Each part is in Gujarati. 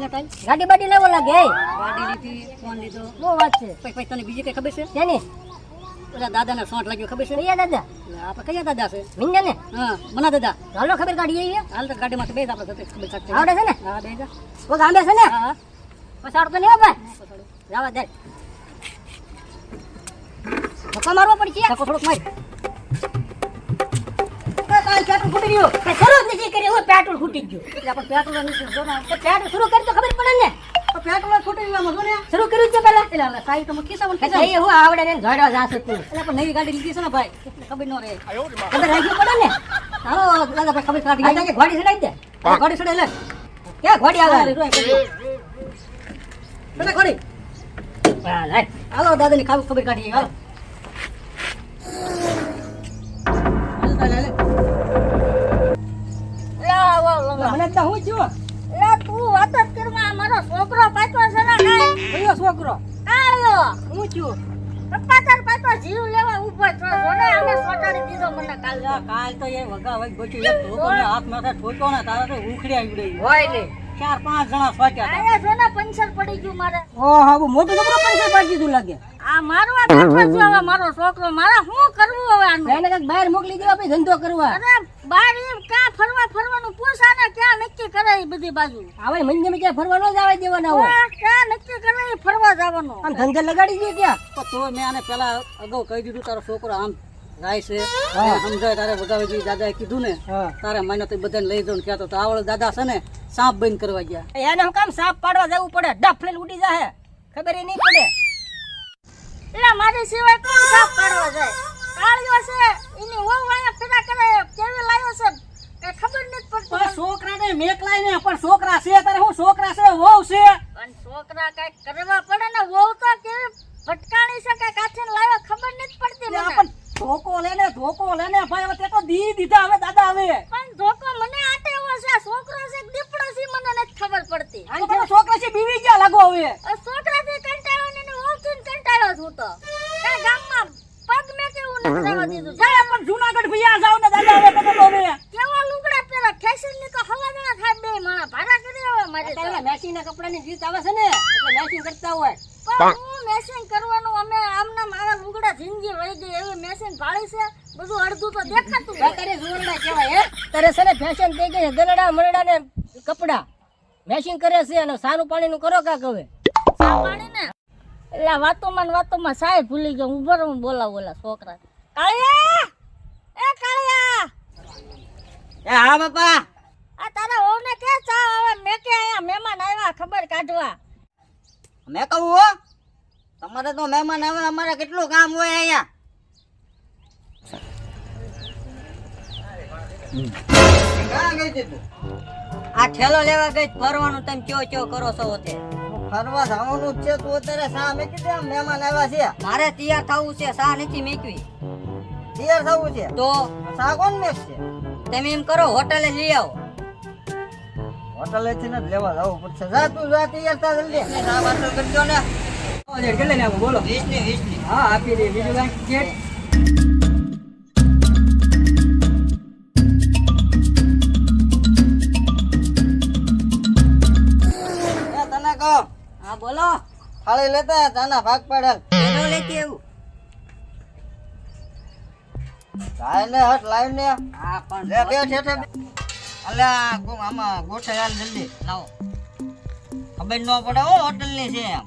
ગાડી બાડી લેવો લાગે ગાડી લીધી ફોન લીધો. બહુ વાત છે. પછી તને બીજી કઈ ખબર છે? કેની પેલા દાદાને સોંટ લાગ્યો ખબર છે? કયા દાદા? આપણે કયા દાદા છે? મિંજા ને હા મના દાદા. હાલો ખબર ગાડી આવી હાલ તો ગાડીમાં બે આપણે ખબર શકते આવડે છે ને? હા બે જા. કોઈ ગામે છે ને? હા હા. તો નહીં ભાઈ. જવા દે. ધક્કો મારવો પડશે. ધક્કો થોડોક માર. કાલ પેટ્રોલ ફૂટી ગયું. કઈ શરૂ જ નથી કરી હું પેટ્રોલ ફૂટી ગયું. એટલે આપણે પેટ્રોલ નીકળી જો ને તો પેટ્રોલ શરૂ કરી તો ખબર પડે ને? તો પેટ્રોલ ફૂટી ગયું આમાં જો ને શરૂ કર્યું છે પેલા એટલે આપણે સાઈ તો ખિસ્સામાં એટલે ખેંચાય એ હું આવડે ને જોડ્યો જાશે તું. એટલે આપણે નવી ગાડી લીધી છે ને ભાઈ ખબર ન રહે. ખબર રાખવી પડે ને? હાલો દાદા ભાઈ ખબર કાઢી આ ઘોડી ચડાવી દે. આ ગાડી લે. ક્યાં ઘોડી આવે? રોય કરી ચલે ગાડી હા, લે. હાલો દાદાની ખબર કાઢી. હાલો હાલ, મને તો હું છું એ તું વાત જ કરવા મારો છોકરો પાછો છે ને? કયો છોકરો આયો હું છું પપ્પા તાર પાછો જીવ લેવા ઊભો છો. જો ને સોટાડી દીધો મને કાલ. કાલ તો એ વગા વગ બચ્યું એક ધોકોને હાથ માથે ઠોક્યો ને તારા તો ઉખડી આવી હોય ને. ચાર પાંચ જણા સોચ્યા આયા જો ને પંચર પડી ગયું મારે. મોટું છોકરો પંચર પાડી દીધું લાગે આ મારવા હવે મારો છોકરો. મારે શું કરવું હવે આનું? એને કંઈક બહાર મોકલી દેવા પછી ધંધો કરવા અરે બાર એમ ફરવાનું પૂછા ને ક્યાં નક્કી કરે એ બધી બાજુ. હવે મંદિરમાં ક્યાં ફરવા ન જવા દેવાના હોય. ક્યાં નક્કી કરે એ ફરવા જવાનું. આમ ધંધે લગાડી દે ત્યાં તો મેં આને પેલા અગાઉ કહી દીધું તારો છોકરો આમ રાય છે. સમજાય તારે વગાવેજી દાદાએ કીધું ને તારે માનો તો બધાને લઈ દઉં ક્યાં તો આવડે દાદા છે ને સાપ બંધ કરવા ગયા. એને કામ સાપ પાડવા જવું પડે? ડફ લઈને ઉડી જાય ખબર નહીં પડે. એટલે મારી સિવાય કોણ સાપ પાડવા જાય? કાળિયો છે એની વહુ અહીંયા ફેરા કરે કેવી લાવ્યો છે? કઈ ખબર નથી પડતી. છોકરા ને મેકલાય ને પણ છોકરા છે તારે હું છોકરા છે વહુ છે? પણ છોકરા કંઈક કરવા પડે ને વહુ તો ફટકાણી છે કે કાચીને લાવ્યો ખબર નથી પડતી મને. પણ ધોકો લેને ધોકો લેને ભાઈ હવે તે તો દી દીધા હવે દાદા હવે. પણ ધોકો મને આટે એવો છે છોકરો છે કે દીપડો છે મને નથી ખબર પડતી આને પેલા છોકરા છે બીવી ગયા લાગો હવે આ છોકરાથી કંટાળ્યો ને એની વહુથી ને કંટાળ્યો છું તો કઈ ગામમાં પગ મેં કેવું નથી જવા દીધું જાય પણ જુનાગઢ ભૈયા જાવ ને દાદા હવે તમે તો હવે કેવા લુગડા પહેરો ફેશનની તો હવા જણા થાય બે માણા ભાડા કરી હવે મારે તો. અત્યારે મેચિંગ ના કપડાની જીત આવે છે ને એટલે મેચિંગ કરતા હોય પણ હું મેસિંગ કરવાનું અમે આમના મારા લુગડા જિંદગી વહી એવી ભાળી છે? બધું અડધું તો દેખાતું. તારે જોરડા કહેવાય હે? તારે છે ને ફેશન થઈ ગઈ છે ગલડા મરડા ને કપડા. મેશિંગ કરે છે અને સારું પાણી નું કરો કાક હવે. પાણી ને? એટલે વાતોમાં ને વાતોમાં સાહેબ ભૂલી ગયો ઊભો રહું બોલાવ ઓલા છોકરા. કાળિયા! એ કાળિયા! એ હા બાપા. આ તારા વહુને કે ચા હવે મે કે આયા મહેમાન આવ્યા ખબર કાઢવા. મેં કહું હો. તમારે તો મહેમાન આવે અમારે કેટલું કામ હોય અહીંયા? આ ઠેલો લેવા ગઈ ફરવાનું તમે કયો કયો કરો છો તે ફરવા જવાનું જ છે તું અત્યારે શા મેં કીધું આમ મહેમાન આવ્યા છે. મારે તૈયાર થવું છે સા નથી મેકવી. તૈયાર થવું છે? તો? શા કોણ મેક છે તમે એમ કરો હોટલે લઈ આવો. હોટલે થી ને લેવા જવું પડશે. જા તું જા તૈયાર થા જલ્દી. આ વાતો કરજો ને. કેટલે ને બોલો. વીસની વીસની હા આપી દે. બીજું કાંઈ થાળી લેતા તાના ભાગ પડેલ. એનો લેતી એવું કાયને હટ લાય ને હા પણ લે બે ઠેઠે. અલ્યા ગુમ આમાં ગોઠે હાલ જલ્દી. લાવો. ખબર ન પડે હો હોટલની છે એમ.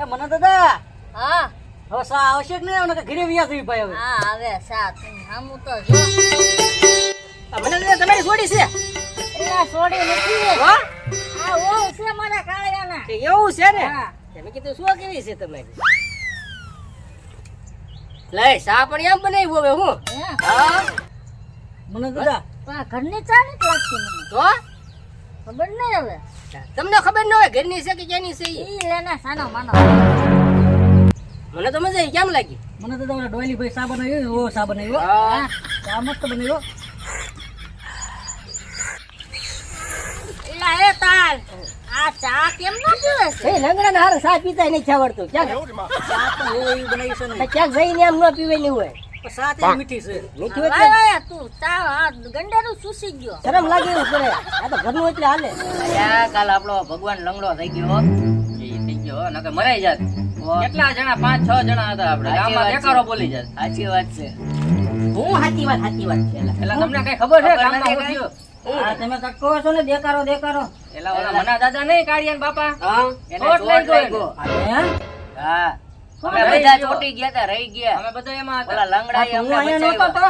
એ મને દાદા હા. હવે સા આવશે કે નહીં? ઘરે વ્યા થઈ ભાઈ હવે. હા આવે સાત આમું તો મને તમારી છોડી છે. છોડી નથી હો? આ વહુ છે મારા કાળિયાના. એવું છે ને? તમે કીધું શું કેવી છે તમે લઈ સા પણ એમ બનાવ્યું હવે હું? હા. મને પણ ઘરની ચા નથી લાગતી મને. તો? ખબર નહીં હવે. તમને ખબર ન હોય ઘરની છે કે જેની છે ઈ? લેના સાનો માનો. મને તો મજા આવી. કેમ લાગી? મને તો તમારા ડોયલી ભાઈ સા બનાવ્યો ઓ સા બનાવ્યો. હા. સા મસ્ત બનાવ્યો એલા એ આ ચા કેમ ન પીવે છે? એ લંગડા હાર સા પીતા નહીં આવડતું. ક્યાં ચા તો એવું એવું બનાવી છે ને. ક્યાંક જઈને એમ ન પીવે નહીં હોય પણ સાત મીઠી છે. મીઠું લાય તું? ચા આ ચૂસી ગયો. શરમ લાગે એવું કરે આ તો ઘરનું એટલે હાલે. અલ્યા, કાલ આપણો ભગવાન લંગડો થઈ ગયો એ થઈ ગયો નકર મરાઈ જાત. કેટલા જણા? પાંચ છ જણા હતા આપણે. ગામમાં બેકારો બોલી જાત સાચી વાત છે. હું સાચી વાત સાચી વાત છે. એટલે તમને કઈ ખબર છે? ગામમાં? થયું? હા, તમે કાંઈક છો ને દેકારો દેકારો એલા ઓલા મના દાદા નહીં કાળિયા ને બાપા? હા. ચોટ લઈ ગયો હા. અમે બધા ચોટી ગયા તા રહી ગયા. અમે બધા એમાં ઓલા લંગડા અમને અહીંયા નહોતો તો?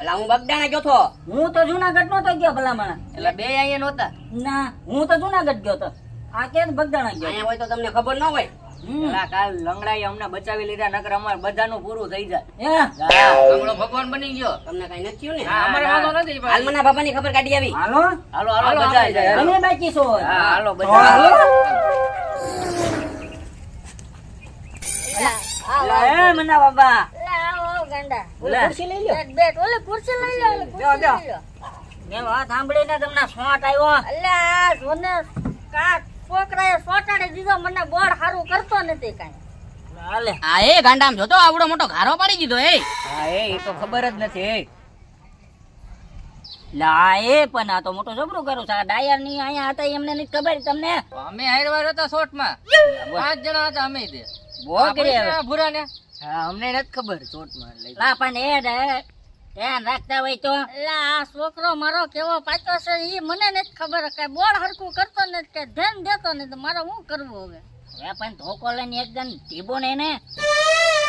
અલા હું બગડાણા ગયો તો. હું તો જુનાગઢ નતો ગયો ભલામણ. એટલે બે અહીંયા નહોતા. ના હું તો જુનાગઢ ગયો તો. આ કે બગડાણા ગયો? અહીંયા હોય તો તમને ખબર ન હોય. હમ. એલા અમને બચાવી લીધા નકર અમારે બધાનું પૂરું થઈ જાય હે? ભગવાન બની ગયો તમને કઈ નથી ને અમારે વાંધો નથી હાલમના બાબાની ખબર કાઢી આવી હાલો હાલો હાલો હાલો, બધા જાય, તમે બાકી છો હાલો બધા હાલો. એલા, આવ, એલા, હે મના બાબા એલા, આવ, આવ, ગાંડા. ઓલી ખુરશી લઈ લ્યો. બેઠ, બેઠ. ઓલી ખુરશી લઈ લો, ઓલી ખુરશી લ્યો. લઈ લો. મેં વાત સાંભળીને તમને સોંટ આવ્યો અલ્યા, છોકરાએ સોટાડી દીધો મને બોર હારું કરતો નથી કાંઈ. હાલે. હા એ ગાંડામ જોતો આવડો મોટો ઘારો પાડી દીધો એ. હા એ એ તો ખબર જ નથી લા એ પણ આ તો મોટો જબરું કરું છે. આ ડાયરની અહીંયા હતા એમને નથી ખબર તમને? અમે હારવાર હતા શોર્ટમાં પાંચ જણા હતા અમે તે બહુ કરી ભૂરા ને? હા અમને નથી ખબર શોર્ટમાં માં લા પણ એ રે- ધ્યાન રાખતા હોય તો? એટલે આ છોકરો મારો કેવો પાછો છે એ મને નથી ખબર કે બોળ હરખું કરતો નથી કે ધ્યાન દેતો નથી. તો મારે શું કરવું હવે? હવે પણ ધોકો લઈને એકદમ ઢીબો ને એને?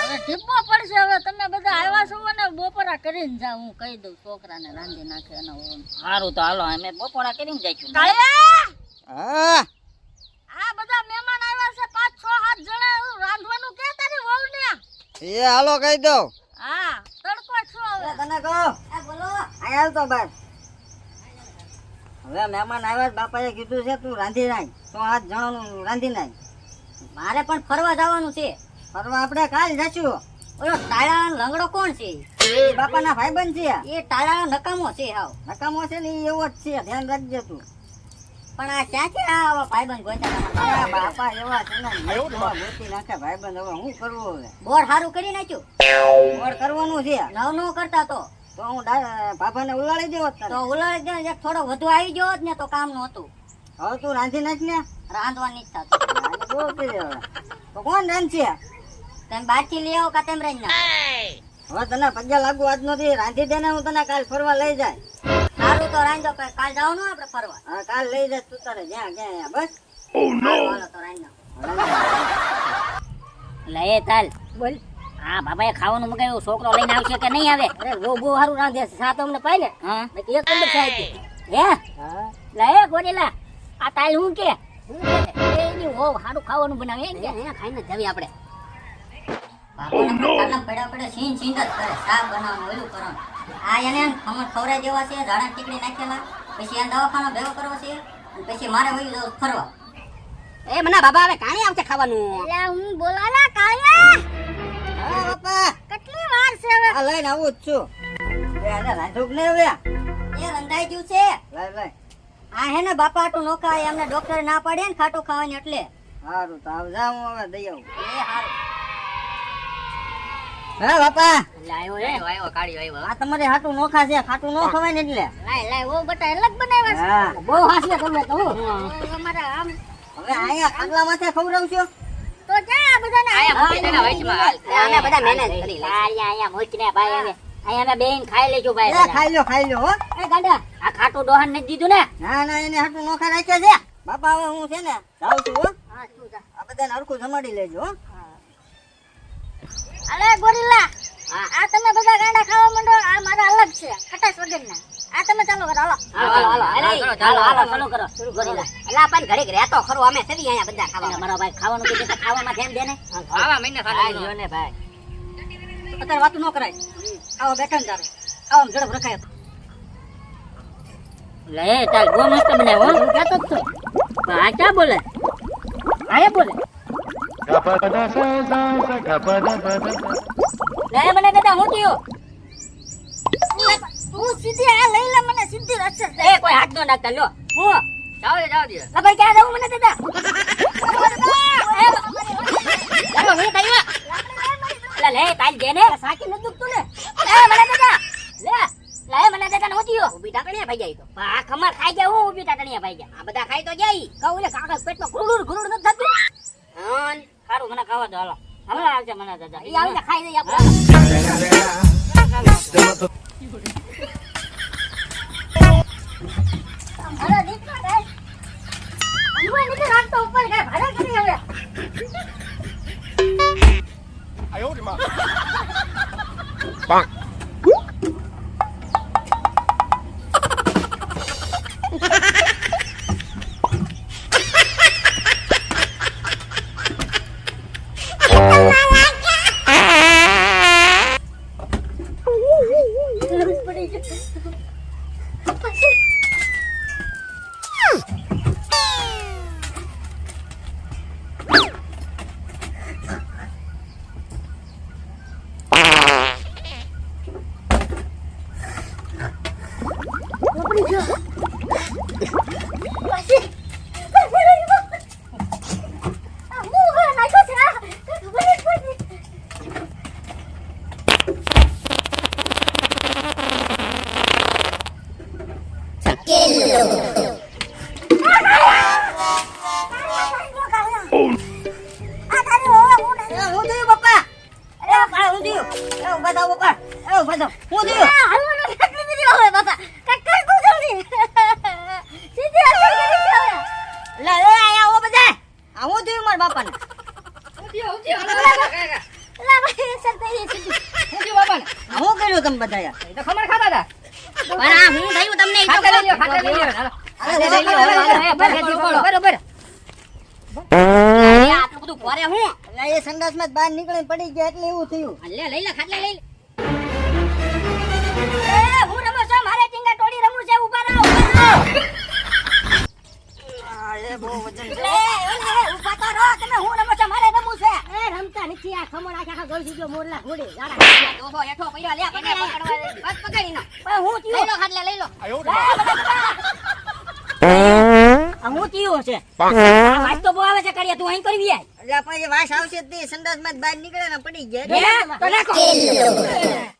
હવે ઢીબો પડશે હવે. તમે બધા આવ્યા છો મને બપોરા કરીને જાવ હું કહી દઉં છોકરાને રાંધી નાખે એનો હું સારું તો હાલો અમે બપોરા કરીને જઈશું! હા. આ બધા મહેમાન આવ્યા છે. પાંચ છ સાત જણા. રાંધવાનું કે તારી વહુને? એ હાલો કહી દઉં. તને કહો. આ તો બસ હવે મહેમાન આવ્યા બાપાએ કીધું છે તું રાંધી નાખ તો હાથ જણાનું રાંધી નાખ. મારે પણ ફરવા જવાનું છે. ફરવા આપણે કાલ જશું. ઓલો ટાળા લંગડો કોણ છે? બાપાના ભાઈબંધ છે. એ ટાળા નકામો છે હાવ. નકામો છે ને એવો જ છે. ધ્યાન રાખજે તું. પણ આ ક્યાં છે આ આવા ભાઈબંધ ગોતા બાપા એવા છે ને એવું તો ગોતી નાખે ભાઈબંધ હવે હું કરવું હવે? બોર સારું કરી નાખ્યું? મોડ કરવાનું છે. નવ નો કરતા તો? તો હું બાપાને ઉલાડી દેવો તો ઉલાળ દે થોડો વધુ આવી ગયો ને તો કામનું હતું. હવે તું રાંધી નાખ ને. રાંધવાની કરી હવે. તો કોણ રાંધશે? તમે બહારથી લઈ આવો કા તેમ રહી હવે તને પગ્યા લાગુ આજ નથી. રાંધી દે ને હું તને કાલ ફરવા લઈ જાય. તો રાંધો કાલ જવાનું આપણે ફરવા. હા કાલ લઈ જાય તું જ્યાં બસ. રાંધો. એ તાલ બોલ. હા બાબાએ ખાવાનું મગાવ્યું છોકરો લઈને આવશે કે નહીં આવે? અરે બહુ બહુ સારું રાંધે છે. સાત અમને પાય ને. હા. એક નંબર થાય છે. હે? હા. લે આ તાલ હું કે? એની હો સારું ખાવાનું બનાવે કે? અહીંયા ખાઈને જવી આપણે. પડ્યા પડ્યા જ કરે. શાક બનાવવાનું ઓલું કરવાનું. આ એને ખમણ ખવડાવી દેવા છે ઝાડા ટીકડી નાખેલા પછી એને દવાખાનો ભેગો કરવો છે પછી મારે વહી જવું ફરવા. એ મના બાબા હવે કાણી આવશે ખાવાનું. એટલે હું બોલાલા કાળિયા? હા બાપા. કેટલી વાર છે હવે? આ લઈને આવું જ છું. એ આને રાંધુક ને હવે. એ રંધાઈ ગયું છે. લાય લાય. આ હે ને બાપા હાટું નોખાય એમને ડોક્ટર ના પાડે ને ખાટું ખાવાની એટલે. સારું તો આવજા હું હવે દઈ આવું. એ હારું. હા બાપા? લાયો રે આવ્યો કાઢ્યો આવ્યો. આ તમારે હાટું નોખા છે ખાટું નો ખવાય ને એટલે. લાય લાય ઓ બટા અલગ બનાવ્યા હા બહુ હાસ્ય તમે તો હું. છે ઓ, અમારા આમ હવે અહીંયા ખાટલા માથે ખવડાવશો તો જા બધાને અમે બધા મહેનત કરી અહીંયા અહીંયા મૂકીને ભાઈ હવે અહીંયા બેન ખાઈ લેજો ભાઈ ખાઈ લો ખાઈ લો હો. એ ગાંડા આ ખાટું ડોહન ને દીધું ને? ના ના એને હાટું નોખા રાખ્યા છે. બાપા હવે હું છે ને જાઉં છું હો. હા તું જા. આ બધાને હરખું જમાડી લેજો હો. અલે ગોરીલા આ તમે બધા ગાંડા ખાવા માંડો આ મારા અલગ છે ખટાશ વગરના આ તમે ચાલો કરો હાલો હાલો હાલો હાલો ચાલો હાલો ચાલો કરો શરૂ ગોરીલા લે આપણ પણ ઘડીક રહેતો ખરું અમે સદી અહીંયા બધા ખાવા મારો ભાઈ ખાવાનું કીધું તો ખાવામાં ધ્યાન દે ને આવા મહિને ખાવા જો ને ભાઈ અત્યારે વાતું ન કરાય આવો બેઠા ને તારે આવો ઝડપ રખાય લે તાર ગો મસ્ત બનાવ્યો હું કહેતો જ છું આ ક્યાં બોલે આયા બોલે લે મને કહેતા હું થયું? તું સીધી આ લઈ લે મને સીધી અસર એ કોઈ હાથ નો નાખતા લ્યો હું? જાવ દે જાવ દે. લા ભાઈ ક્યાં જવું મને કહેતા? ચાલો હું થયું લે લે તાલ દે ને સાકી ન દુખતું ને. મને દેતા લે લે મને દેતા નહોતી યો ઊભી ટાટણીયા ભાઈ જાય તો. આ ખમર ખાઈ ગયા હું ઊભી ટાટણીયા ભાઈ ગયા આ બધા ખાઈ તો જાય. કહું લે કાકા પેટમાં ગુરુડ ગુરુડ નથી થતું. હન સારું મને ખાવા દો હાલો. હમણાં આવશે મને દાદા. ઈ આવીને ખાઈ જઈએ આપણે અરે આ હું કર્યું તમે બધા ખબર ખાતા હતા પણ આ હું થયું તમને ઈ તો ખાતે લઈ લ્યો ખાતે લઈ લ્યો. ખાતે લઈ લ્યો, બરાબર, બરાબર. આટલું બધું ભરે હું? એટલે એ સંડાસમાં જ બહાર નીકળી પડી ગયા એટલે એવું થયું. લે લઈ લે ખાટલા લઈ લે. એ હું રમું છું મારે ટીંગા ટોળી રમું છે અરે બહુ વજન છે લે ઓલે ઊભા તો રહો તમે હું રમું છું મારે રમવું છે એ રમતા નથી ખમણ આખા આખા ગોળ સીધો મોરલા ઘોડે. જાડા દોહો હેઠો પડ્યો લે પકડ બસ પકડી નો પણ હું લઈ લો ખાટલા લઈ લો. હું? થયું છે? વાસ તો બહુ આવે છે કરીએ તું અહીં કરવી આય. એટલે પછી વાસ આવશે તે સંડાસમાં માં બહાર નીકળે ને પડી ગયા તો નાખો.